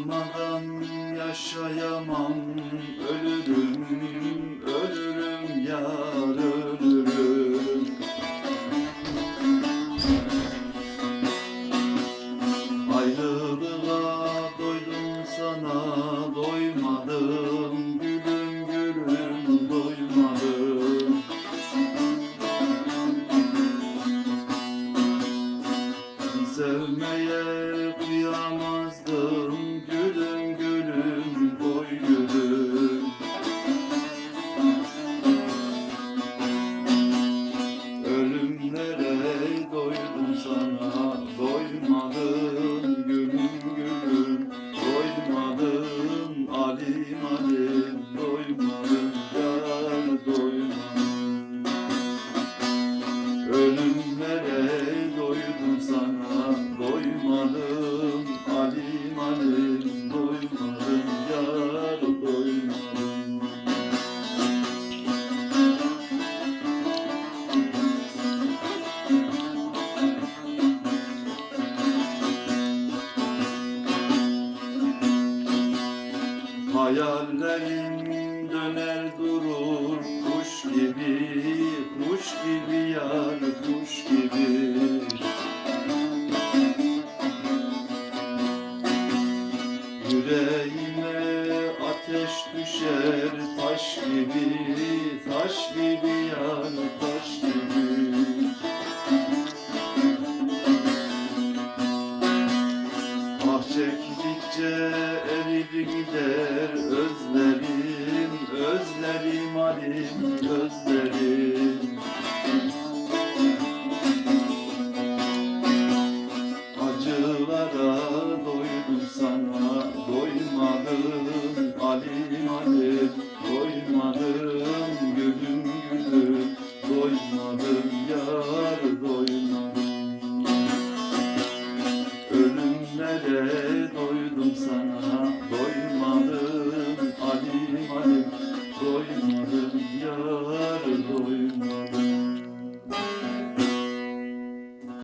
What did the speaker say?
olmadan yaşayamam. Ölürüm, ölürüm yar ölürüm. Ayrılığa doydum sana doymadım. Gülüm gülüm doymadım. Sevmeye kıyamazdım. Doymadım gülüm gülüm Doymadım alim alim Doymadım yar doymadım Ölümlere doydum sana Doymadım alim alim. Gözlerin döner durur kuş gibi Kuş gibi yar kuş gibi. Yüreğime ateş düşer taş gibi Taş gibi yar taş çektikçe eridi gider özlerim, özlerim alim, özlerim. Absolutely.